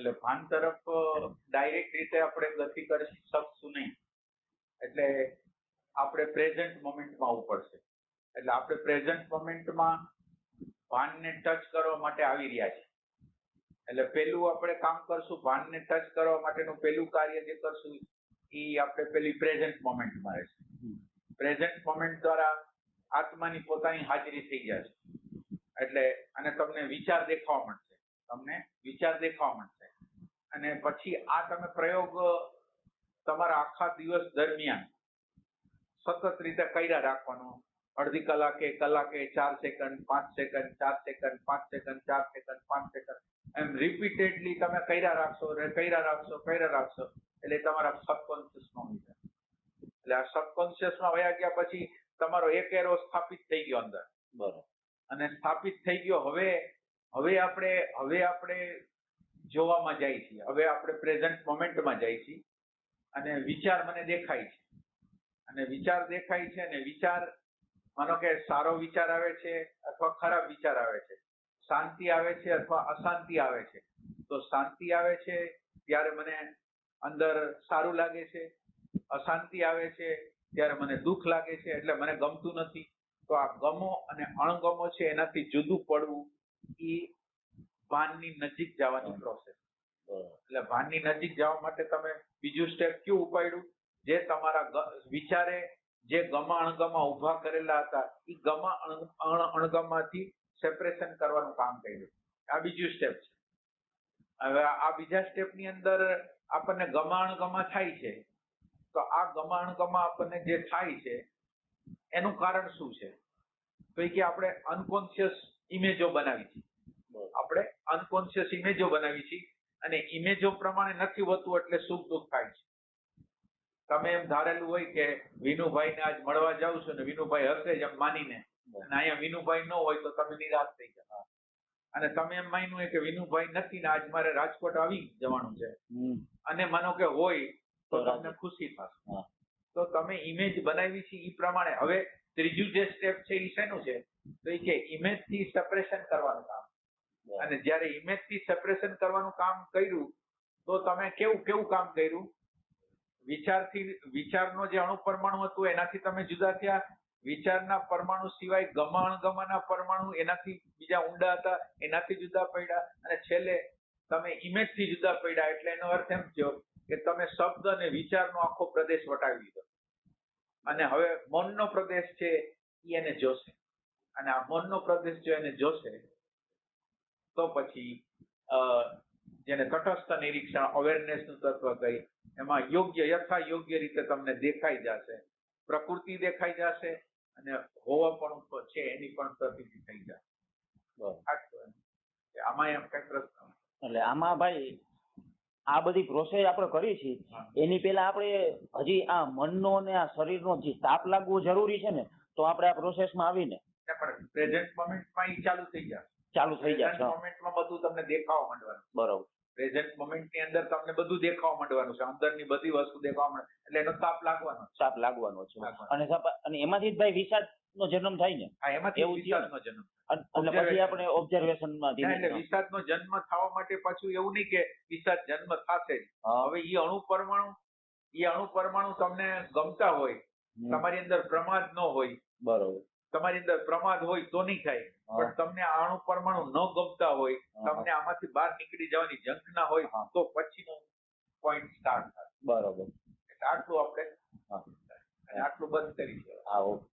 એટલે ભાન તરફ ડાયરેક્ટ રીતે આપણે ગતિ કરી શકશું નહીં. એટલે આપણે પ્રેઝન્ટ મોમેન્ટમાં આવવું પડશે. એટલે આપણે પ્રેઝન્ટ મોમેન્ટમાં ભાનને ટચ કરવા માટે આવી રહ્યા છીએ. એટલે પેલું આપણે કામ કરશું ભાનને ટચ કરવા માટેનું પેલું કાર્ય જે કરશું એ આપણે પેલી પ્રેઝન્ટ મોમેન્ટમાં રહેશે. પ્રેઝન્ટ મોમેન્ટ દ્વારા આત્માની પોતાની હાજરી થઈ જશે. એટલે અને તમને વિચાર દેખાવા મળશે. તમને વિચાર દેખાવા મળશે. અને પછી આ તમે પ્રયોગ તમારા આખા દિવસ દરમિયાન સતત રીતે કર્યા રાખવાનો. અડધી કલાકે કલાકે ચાર સેકન્ડ પાંચ સેકન્ડ ચાર સેકન્ડ પાંચ સેકન્ડ ચાર સેકન્ડ પાંચ સેકન્ડ એમ રિપીટેડલી તમે કર્યા રાખશો કર્યા રાખશો કર્યા રાખશો. એટલે તમારા સબકોન્શિયસમાં હોય જાય એટલે આ સબકોન્શિયસમાં વયા ગયા પછી તમારો એક એરો સ્થાપિત થઈ ગયો અંદર. બરોબર. અને સ્થાપિત થઈ ગયો. હવે હવે આપણે હવે આપણે જોવામાં જાય છીએ હવે આપણે પ્રેઝન્ટ મોમેન્ટમાં જાય છીએ અને વિચાર મને દેખાય છે. અને વિચાર દેખાય છે અને વિચાર, માનો કે સારો વિચાર આવે છે અથવા ખરાબ વિચાર આવે છે. શાંતિ આવે છે અથવા અશાંતિ આવે છે. તો શાંતિ આવે છે ત્યારે મને અંદર સારું લાગે છે. અશાંતિ આવે છે ત્યારે મને દુઃખ લાગે છે એટલે મને ગમતું નથી. તો આ ગમો અને અણગમો છે એનાથી જુદું પડવું એ ભાનની નજીક જવાની પ્રોસેસ એટલે ભાનની નજીક જવા માટે તમે બીજું સ્ટેપ કયું ઉપાડ્યું? જે તમારા વિચારે જે ગમા અણગમા ઊભા કરેલા હતા એ ગમા અણ- અણ- અણગમાથી સેપરેશન કરવાનું કામ કર્યું. આ બીજું સ્ટેપ છે. હવે આ બીજા સ્ટેપની અંદર આપણને ગમા અણગમા થાય છે. તો આ ગમા અણગમા આપણને જે થાય છે એનું કારણ શું છે? તો એ કે આપણે અનકોન્શિયસ ઇમેજો બનાવી છે. અનકોન્શિયસ ઇમેજો બનાવી છે અને ઇમેજો પ્રમાણે નથી હોતું એટલે સુખ દુઃખ થાય છે. તમે એમ ધારેલું હોય કે વિનુભાઈને આજ મળવા જાઉં છું ને વિનુભાઈ હશે જ એમ માનીને અને અહીંયા વિનુભાઈ ન હોય તો તમે નિરાશ થઈ જાઓ. અને તમે એમ માન્યું હોય કે વિનુભાઈ નથી ને આજ મારે રાજકોટ આવી જવાનું છે. અને માનો કે હોય તો તમને ખુશી થશે. તો તમે ઇમેજ બનાવી છે એ પ્રમાણે. હવે ત્રીજું જે સ્ટેપ છે એ શેનું છે? તો એ કે ઇમેજથી સેપરેશન કરવાનું કામ. અને જ્યારે ઇમેજથી સેપરેશન કરવાનું કામ કર્યું, તો તમે કેવું કેવું કામ કર્યું? વિચારથી, વિચારનો જે અણુ પરમાણુ હતું, એનાથી તમે જુદા થયા? વિચારના પરમાણુ સિવાય ગમા અણગમાના પરમાણુ એનાથી બીજા ઊંડા હતા, એનાથી જુદા પડ્યા? અને છેલ્લે તમે ઇમેજથી જુદા પડ્યા, એટલે એનો અર્થ એમ થયો કે તમે શબ્દ અને વિચારનો આખો પ્રદેશ વટાવી દીધો. અને હવે મનનો પ્રદેશ છે એ એને જોશે. અને આ મનનો પ્રદેશ જો એને જોશે તો પછી અ, જેને તટસ્થ નિરીક્ષણ અવેરનેસનું તત્વ કહી એમાં યોગ્ય યથા યોગ્ય રીતે તમને દેખાઈ જશે. પ્રકૃતિ દેખાઈ જશે અને હોવા પણ છે એની પણ પ્રતીતિ થઈ જશે. આમાં એમ કઈ પ્રશ્ન એટલે આમાં ભાઈ આ બધી પ્રોસેસ આપણે કરી છે એની પહેલા આપણે હજી આ મનનો અને આ શરીરનો જે તાપ લાગવો જરૂરી છે ને તો આપણે આ પ્રોસેસમાં આવીને પણ પ્રેઝન્ટ મોમેન્ટમાં એ ચાલુ થઈ જશે. ચાલુ થઈ જાય મોમેન્ટમાં બધું તમને દેખાવા માંડવાનું. બરોબર. પ્રેઝન્ટ મોમેન્ટની અંદર તમને બધું દેખાવા માંડવાનું છે. અંદરની બધી વસ્તુ દેખાવા માંડે એટલે એનો તાપ લાગવાનો. તાપ લાગવાનો છે. અને અને એમાંથી જ ભાઈ વિષાદનો જન્મ થાય ને? હા એમાંથી એવું વિષાદ નો? જન્મ. અને પછી આપણે ઓબ્ઝર્વેશનમાં એટલે વિષાદનો જન્મ થવા માટે પાછું એવું નહીં કે વિષાદ જન્મ થશે હવે ઈ અણુ પરમાણુ ઈ અણુ પરમાણુ તમને ગમતા હોય તમારી અંદર પ્રમાદ ન હોય. બરોબર. તમારી અંદર પ્રમાદ હોય તો નહીં થાય. પણ તમને અણુ પરમાણુ ન ગમતા હોય તમને આમાંથી બહાર નીકળી જવાની ઝંખના હોય હા. તો પછીનો પોઈન્ટ સ્ટાર્ટ થાય. બરોબર. આટલું આપણે આટલું બંધ કરી છે હા ઓકે.